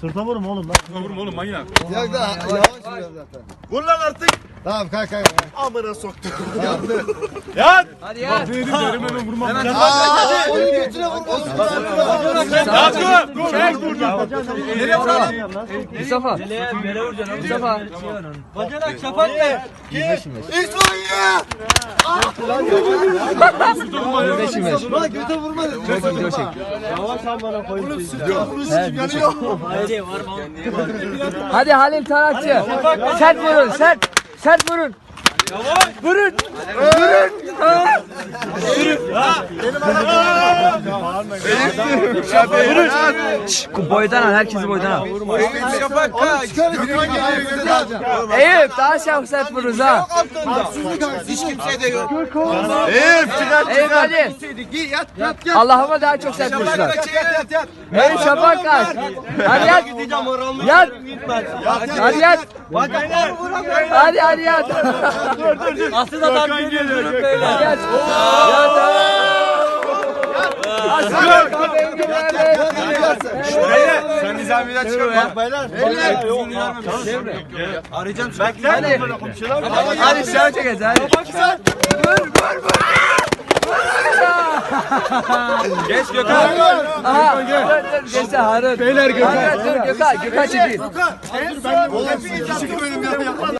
Sırta vurma oğlum lan. Vurma oğlum manyak. Yok da yavaş vuruyor zaten. Vur lan artık. Tamam kalk kalk. Amına soktum. Yat. Hadi ya. Dedim derim hemen vurmam. Aa, onu götüne vurmasın. Yat dur. Çek buradan. Nereye vuralım? Mustafa. Mustafa. Bacanak şafak ne? İsmail! Beş beş. Bak götüne vurma. Çok video çek. Yavaş al bana koyun. Yanıyor. Hadi Halil Tarakçı. Sert vurun, sert. Sert vurun. Vurun. Vurun. Şşş, boydan al, herkesi boydan al. Eyüp daha şaf sert vururuz ha. Hiç kimse de yok. Eyüp çıkar. Eyüp hadi. Yat yat yat. Allah'ıma daha çok sert vururlar. Yat yat yat. Eyüp şafak kaç. Hadi yat. Yat. Hadi yat. Hadi hadi yat. Aslında adam geliyor. Hadi yat. Yat. Aslan. Sen nizamiden çıkar. Arayacağım. Hadi. Hadi şov çekeceğiz hadi. Vur vur vur. Geç Gökhan. Aha. Dur geçti Harun. Beyler Gökhan. Gökhan. Gökhan çekil. Oğlum, hepiniz yapın.